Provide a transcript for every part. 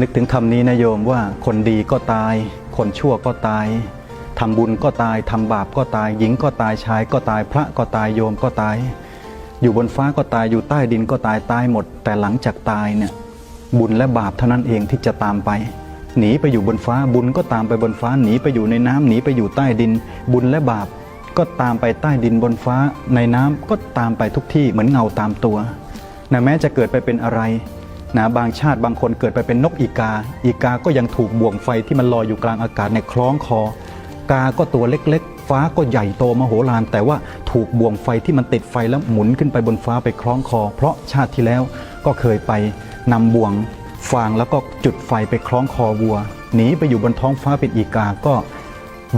นึกถึงคำนี้นะโยมว่าคนดีก็ตาย คนชั่วก็ตายทำบุญก็ตายทำบาปก็ตาย หญิงก็ตายชายก็ตายพระก็ตายโยมก็ตาย อยู่บนฟ้าก็ตายอยู่ใต้ดินก็ตายตายหมด แต่หลังจากตายเนี่ยบุญและบาปเท่านั้นเองที่จะตามไป หนีไปอยู่บนฟ้าบุญก็ตามไปบนฟ้าหนีไปอยู่ในน้ำหนีไปอยู่ใต้ดิน บุญและบาปก็ตามไปใต้ดินบนฟ้าในน้ำก็ตามไปทุกที่เหมือนเงาตามตัวนะแม้จะเกิดไปเป็นอะไร นะบางชาติบางคนเกิดไปเป็นนกอีกา อีกาก็ยังถูกบ่วงไฟที่มันลอยอยู่กลางอากาศในคล้องคอ กาก็ตัวเล็กๆ ฟ้าก็ใหญ่โตมโหฬารแต่ว่าถูกบ่วงไฟที่มันติดไฟแล้วหมุนขึ้นไปบนฟ้าไปคล้องคอ เพราะชาติที่แล้วก็เคยไปนำบ่วงฟางแล้วก็จุดไฟไปคล้องคอวัวหนีไปอยู่บนท้องฟ้าเป็นอีกาก็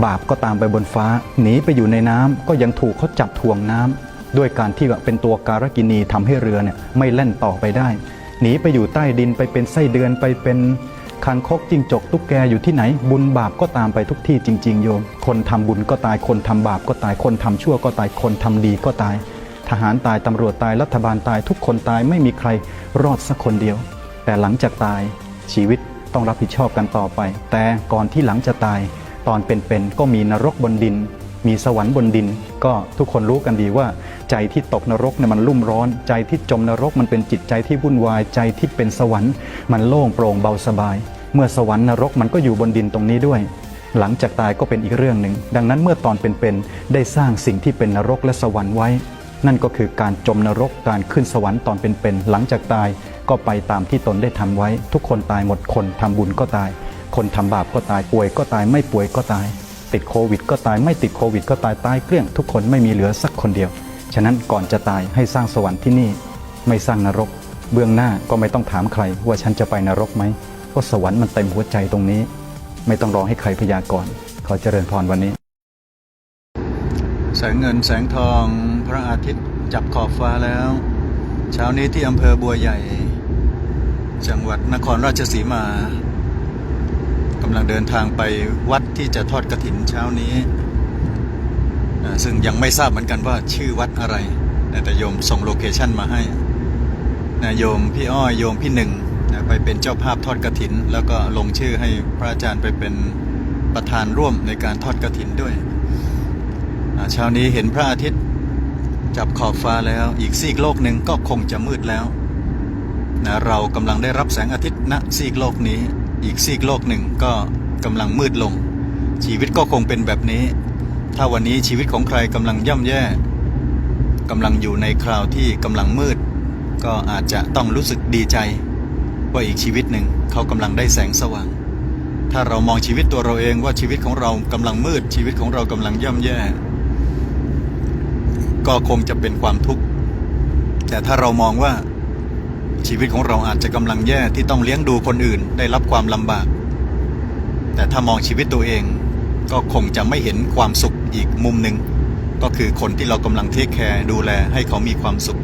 บาปก็ตามไปบนฟ้าหนีไปอยู่ในน้ำก็ยังถูกเขาจับถ่วงน้ำด้วยการที่เป็นตัวการกินีทำให้เรือเนี่ยไม่แล่นต่อไปได้ หนีไปอยู่ใต้ดินไปเป็นไส้เดือนไปเป็นคางคกจิ้งจกตุ๊กแกอยู่ที่ไหน บุญบาปก็ตามไปทุกที่จริง ๆ โยม คนทำบุญก็ตายคนทำบาปก็ตายคนทำชั่วก็ตายคนทำดีก็ตาย ทหารตายตำรวจตายรัฐบาลตายทุกคนตายไม่มีใครรอดสักคนเดียว แต่หลังจากตายชีวิตต้องรับผิดชอบกันต่อไป แต่ก่อนที่หลังจะตาย ตอนเป็นๆก็มีนรกบนดิน มีสวรรค์บนดิน ก็ทุกคนรู้กันดีว่า ใจที่ตกนรกเนี่ยมันรุ่มร้อน ใจที่จมนรกมันเป็นจิตใจที่วุ่นวายใจที่เป็นสวรรค์ มันโล่งโปร่งเบาสบาย เมื่อสวรรค์นรกมันก็อยู่บนดินตรงนี้ด้วย หลังจากตายก็เป็นอีกเรื่องหนึ่งดังนั้นเมื่อตอนเป็นๆได้สร้างสิ่งที่เป็นนรกและสวรรค์ไว้ นั่นก็คือการจมนรกการขึ้นสวรรค์ตอนเป็นๆหลังจากตายก็ไปตามที่ตนได้ทำไว้ ทุกคนตายหมดคนทำบุญก็ตาย คนทำบาปก็ตายป่วยก็ตายไม่ป่วยก็ตายติดโควิดก็ตายไม่ติดโควิดก็ตายตายเกลี้ยงทุกคนไม่มีเหลือสักคนเดียว ฉะนั้นก่อนจะตายให้สร้างสวรรค์ที่นี่ไม่สร้างนรก เบื้องหน้าก็ไม่ต้องถามใครว่าฉันจะไปนรกไหมเพราะสวรรค์มันเต็มหัวใจตรงนี้ ไม่ต้องรอให้ใครพยากรณ์ขอเจริญพรวันนี้ แสงเงินแสงทองพระอาทิตย์จับขอบฟ้าแล้ว เช้านี้ที่อำเภอบัวใหญ่ จังหวัดนครราชสีมากำลังเดินทางไปวัดที่จะทอดกระถินเช้านี้ ซึ่งยังไม่ทราบเหมือนกันว่าชื่อวัดอะไรนะแต่โยมส่งโลเคชันมาให้นะโยมพี่อ้อยโยมพี่หนึ่งนะไปเป็นเจ้าภาพทอดกระถิน แล้วก็ลงชื่อให้พระอาจารย์ไปเป็นประธานร่วมในการทอดกระถินด้วยอ่าเช้านี้เห็นพระอาทิตย์จับขอบฟ้าแล้วอีกซีกโลกหนึ่งก็คงจะมืดแล้วนะเรากำลังได้รับแสงอาทิตย์ณซีกโลกนี้ อีกซีกโลกหนึ่งก็กำลังมืดลง ชีวิตก็คงเป็นแบบนี้ ถ้าวันนี้ชีวิตของใครกำลังย่ำแย่กำลังอยู่ในคราวที่กำลังมืด ก็อาจจะต้องรู้สึกดีใจ ว่าอีกชีวิตหนึ่งเขากำลังได้แสงสว่าง ถ้าเรามองชีวิตตัวเราเองว่าชีวิตของเรากำลังมืด ชีวิตของเรากำลังย่ำแย่ ก็คงจะเป็นความทุกข์ แต่ถ้าเรามองว่าชีวิตของเราอาจจะกำลังแย่ที่ต้องเลี้ยงดูคนอื่นได้รับความลำบาก แต่ถ้ามองชีวิตตัวเอง ก็คงจะไม่เห็นความสุขอีกมุมหนึ่งก็คือคนที่เรากำลังเทคแคร์ดูแลให้เขามีความสุข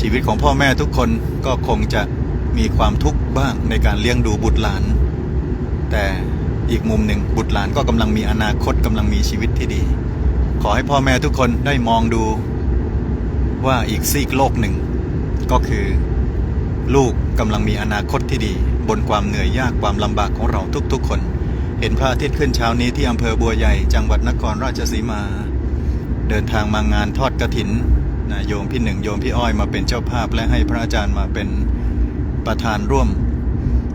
ชีวิตของพ่อแม่ทุกคนก็คงจะมีความทุกข์บ้างในการเลี้ยงดูบุตรหลาน แต่อีกมุมหนึ่งบุตรหลานก็กำลังมีอนาคตกำลังมีชีวิตที่ดี ขอให้พ่อแม่ทุกคนได้มองดูว่าอีกซีกโลกหนึ่ง ก็คือ ลูกกำลังมีอนาคตที่ดี บนความเหนื่อยยากความลำบากของเราทุกๆคน เห็นพระอาทิตย์ขึ้นเช้านี้ที่อำเภอบัวใหญ่ จังหวัดนครราชสีมา เดินทางมางานทอดกระถินนะโยมพี่หนึ่งโยมพี่อ้อยมาเป็นเจ้าภาพ และให้พระอาจารย์มาเป็นประธานร่วม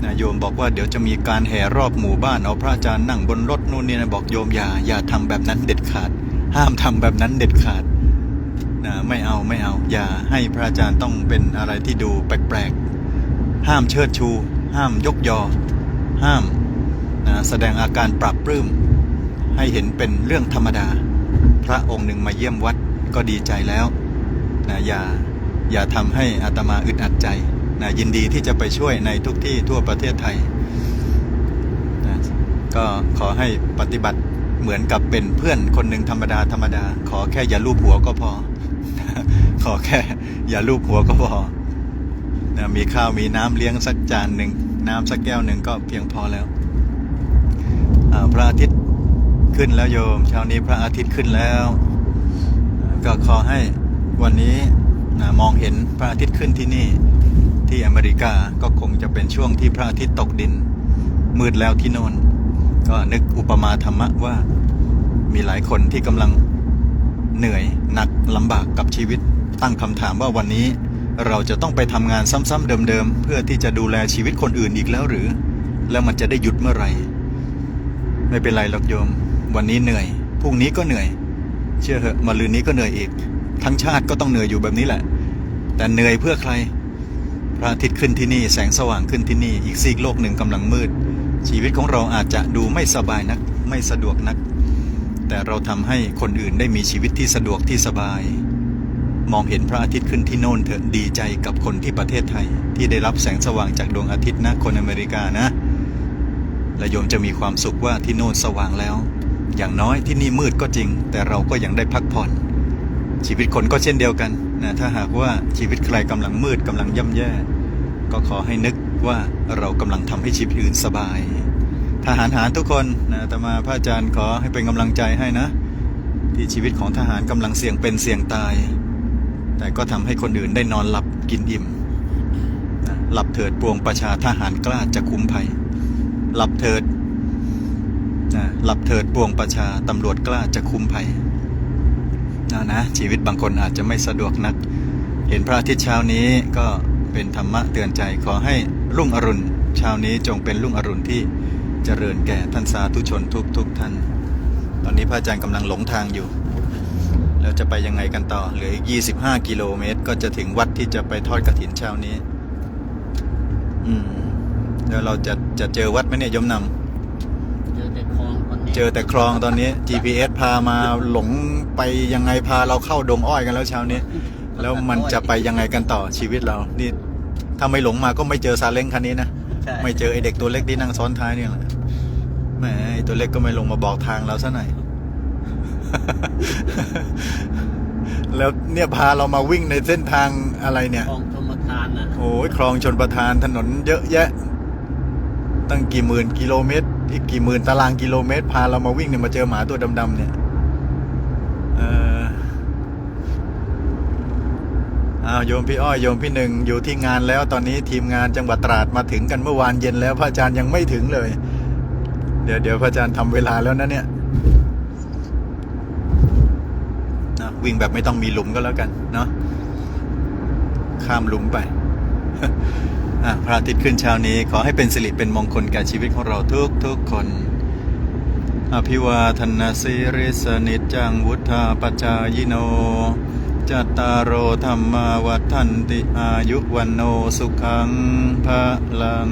นะโยมบอกว่าเดี๋ยวจะมีการแห่รอบหมู่บ้านเอาพระอาจารย์นั่งบนรถนู่นนี่นะบอกโยมอย่าอย่าทำแบบนั้นเด็ดขาด ห้ามทำแบบนั้นเด็ดขาดนะไม่เอาไม่เอา อย่าให้พระอาจารย์ต้องเป็นอะไรที่ดูแปลกๆห้ามเชิดชู ห้ามยกยอ ห้าม นะแสดงอาการปรับปลื้มให้เห็นเป็นเรื่องธรรมดา พระองค์หนึ่งมาเยี่ยมวัดก็ดีใจแล้วนะอย่าอย่าทำให้อาตมาอึดอัดใจนะยินดีที่จะไปช่วยในทุกที่ทั่วประเทศไทยนะก็ขอให้ปฏิบัติเหมือนกับเป็นเพื่อนคนหนึ่งธรรมดาธรรมดา ขอแค่อย่าลูบหัวก็พอ ขอแค่อย่าลูบหัวก็พอนะมีข้าวมีน้ำเลี้ยงสักจานหนึ่งน้ำสักแก้วหนึ่งก็เพียงพอแล้ว พระอาทิตย์ขึ้นแล้วโยม เช้านี้พระอาทิตย์ขึ้นแล้ว ก็ขอให้วันนี้นะมองเห็นพระอาทิตย์ขึ้นที่นี่ที่อเมริกาก็คงจะเป็นช่วงที่พระอาทิตย์ตกดิน มืดแล้วที่โนนก็นึกอุปมาธรรมะว่ามีหลายคนที่กำลังเหนื่อยหนักลำบากกับชีวิต ตั้งคำถามว่าวันนี้เราจะต้องไปทำงานซ้ำๆเดิมๆ เพื่อที่จะดูแลชีวิตคนอื่นอีกแล้วหรือ แล้วมันจะได้หยุดเมื่อไหร่ ไม่เป็นไรหรอกโยม วันนี้เหนื่อยพรุ่งนี้ก็เหนื่อย เชื่อเหอะมะรืนนี้ก็เหนื่อยอีก ทั้งชาติก็ต้องเหนื่อยอยู่แบบนี้แหละ แต่เหนื่อยเพื่อใคร พระอาทิตย์ขึ้นที่นี่แสงสว่างขึ้นที่นี่ อีกซีกโลกหนึ่งกำลังมืด ชีวิตของเราอาจจะดูไม่สบายนัก ไม่สะดวกนัก แต่เราทำให้คนอื่นได้มีชีวิตที่สะดวกที่สบาย มองเห็นพระอาทิตย์ขึ้นที่โน่นเถอะดีใจกับคนที่ประเทศไทย ที่ได้รับแสงสว่างจากดวงอาทิตย์นะคนอเมริกานะ และโยมจะมีความสุขว่าที่โน่นสว่างแล้ว อย่างน้อยที่นี่มืดก็จริง แต่เราก็ยังได้พักผ่อน ชีวิตคนก็เช่นเดียวกันนะถ้าหากว่าชีวิตใครกำลังมืดกำลังย่ำแย่ ก็ขอให้นึกว่าเรากำลังทำให้ชีวิตอื่นสบายทหารหารทุกคนนะแต่มาพระอาจารย์ขอให้เป็นกำลังใจให้นะ ที่ชีวิตของทหารกำลังเสี่ยงเป็นเสี่ยงตาย แต่ก็ทำให้คนอื่นได้นอนหลับกินอิ่มหลับเถิดปวงประชาทหารกล้าจะคุ้มภัย หลับเถิดนะหลับเถิดปวงประชาตำรวจกล้าจะคุมภัยนะนะชีวิตบางคนอาจจะไม่สะดวกนัก เห็นพระอาทิตย์เช้านี้ก็เป็นธรรมะเตือนใจขอให้รุ่งอรุณเช้านี้จงเป็นรุ่งอรุณที่เจริญแก่ท่านสาธุชนทุกทุกท่าน ตอนนี้พระอาจารย์กำลังหลงทางอยู่ แล้วจะไปยังไงกันต่อเหลืออีก 25 กิโลเมตร ก็จะถึงวัดที่จะไปทอดกระถินเช้านี้ อืม แล้วเราจะจะเจอวัดไหมเนี่ยยมนำเจอแต่คลองคนนี้เจอแต่คลองตอนนี้ GPS พามาหลงไปยังไงพาเราเข้าดงอ้อยกันแล้วเช้านี้ แล้วมันจะไปยังไงกันต่อชีวิตเรา นี่ถ้าไม่หลงมาก็ไม่เจอซาเล้งคันนี้นะ ใช่ไม่เจอไอเด็กตัวเล็กที่นั่งซ้อนท้ายเนี่ยแหละแหมไอตัวเล็กก็ไม่ลงมาบอกทางเราซะหน่อย แล้วเนี่ยพาเรามาวิ่งในเส้นทางอะไรเนี่ย คลองชมทานนะโอ้ยคลองชนประทานถนนเยอะแยะ ตั้งกี่หมื่นกิโลเมตร อีกกี่หมื่นตารางกิโลเมตร พาเรามาวิ่งเนี่ยมาเจอหมาตัวดำๆเนี่ยเอออ้าวโยมพี่อ้อยโยมพี่หนึ่งอยู่ที่งานแล้วตอนนี้ทีมงานจังหวัดตราดมาถึงกันเมื่อวานเย็นแล้วพระอาจารย์ยังไม่ถึงเลย เดี๋ยวเดี๋ยวพระอาจารย์ทำเวลาแล้วนะเนี่ยนะวิ่งแบบไม่ต้องมีหลุมก็แล้วกันเนาะข้ามหลุมไป พระอาทิตย์ขึ้นเช้านี้ขอให้เป็นสิริเป็นมงคลแก่ชีวิตของเราทุกทุกคน อภิวาทนาสิริสนิจจังวุธาปจายโนจัตตารโอธรรมาวัฏันติอายุวันโนสุขังพระลัง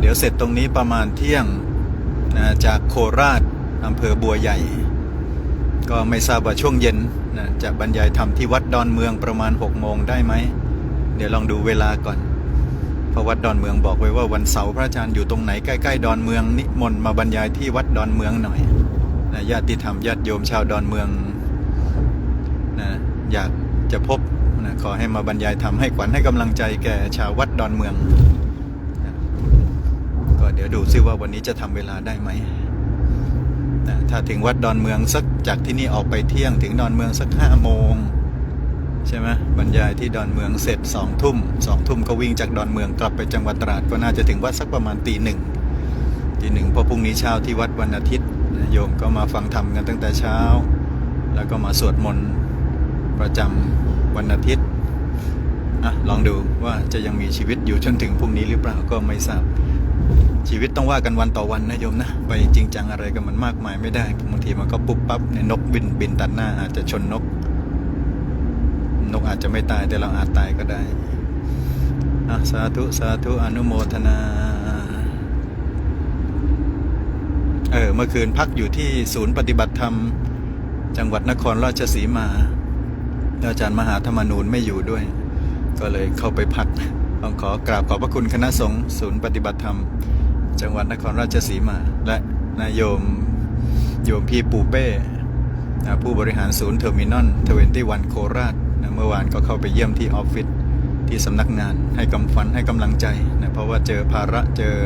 เดี๋ยวเสร็จตรงนี้ประมาณเที่ยงนะจากโคราชอำเภอบัวใหญ่ ก็ไม่ทราบว่าช่วงเย็นนะจะบรรยายธรรมที่วัดดอนเมืองประมาณ6โมงได้ไหม เดี๋ยวลองดูเวลาก่อนเพราะวัดดอนเมืองบอกไว้ว่าวันเสาร์พระอาจารย์อยู่ตรงไหนใกล้ๆดอนเมืองนิมนต์มาบรรยายที่วัดดอนเมืองหน่อยนะญาติธรรมญาติโยมชาวดอนเมืองนะอยากจะพบนะขอให้มาบรรยายธรรมให้ขวัญให้กำลังใจแก่ชาววัดดอนเมืองนะก็เดี๋ยวดูซิว่าวันนี้จะทำเวลาได้ไหมนะถ้าถึงวัดดอนเมืองสักจากที่นี่ออกไปเที่ยงถึงดอนเมืองสักห้าโมง ใช่ไหมบรรยายที่ดอนเมืองเสร็จสองทุ่มสองทุ่มก็วิ่งจากดอนเมืองกลับไปจังหวัดตราดก็น่าจะถึงวัดสักประมาณตีหนึ่งตีหนึ่งพราะพรุ่งนี้เช้าที่วัดวันอาทิตย์โยมก็มาฟังธรรมกันตั้งแต่เช้า แล้วก็มาสวดมนต์ประจำวันอาทิตย์อะลองดูว่าจะยังมีชีวิตอยู่จนถึงพรุ่งนี้หรือเปล่าก็ไม่ทราบ ชีวิตต้องว่ากันวันต่อวันนะโยมนะไปจริงจังอะไรกับมันมากมายไม่ได้บางทีมันก็ปุ๊บปั๊บนนกบินบินตัดหน้าอาจจะชนนก นกอาจจะไม่ตายแต่เราอาจตายก็ได้อะสาธุสาธุอนุโมทนา เออ เมื่อคืนพักอยู่ที่ศูนย์ปฏิบัติธรรม จังหวัดนครราชสีมา อาจารย์มหาธรรมนูญไม่อยู่ด้วย ก็เลยเข้าไปพักต้องขอกราบขอบพระคุณคณะสงฆ์ศูนย์ปฏิบัติธรรม จังหวัดนครราชสีมา และนายโยมโยมพี่ปูเป้ผู้บริหารศูนย์เทอร์มินอลทเวนตี้วันโคราช มื่อวานก็เข้าไปเยี่ยมที่ออฟฟิศที่สำนักงานให้กำฟันให้กำลังใจนะเพราะว่าเจอภาระเจอ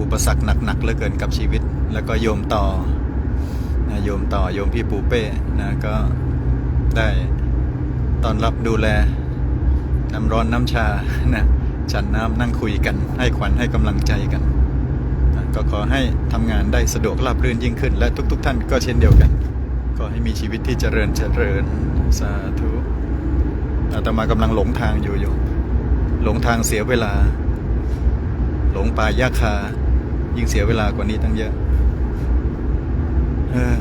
อุปสรรคหนักๆเหลือเกินกับชีวิต แล้วก็โยมต่อนะโยมต่อโยมพี่ปูเป้นะก็ได้ตอนรับดูแลน้ำร้อนน้ำชานะฉันน้ำนั่งคุยกัน ให้ขวัญให้กำลังใจกันนะก็ขอให้ทำงานได้สะดวกราบรื่นยิ่งขึ้น และทุก ๆ ท่านก็เช่นเดียวกันก็ให้มีชีวิตที่เจริญเจริญสาธุ อาตมากำลังหลงทางอยู่อยู่ หลงทางเสียเวลา หลงป่ายาคา ยิ่งเสียเวลากว่านี้ตั้งเยอะ เออ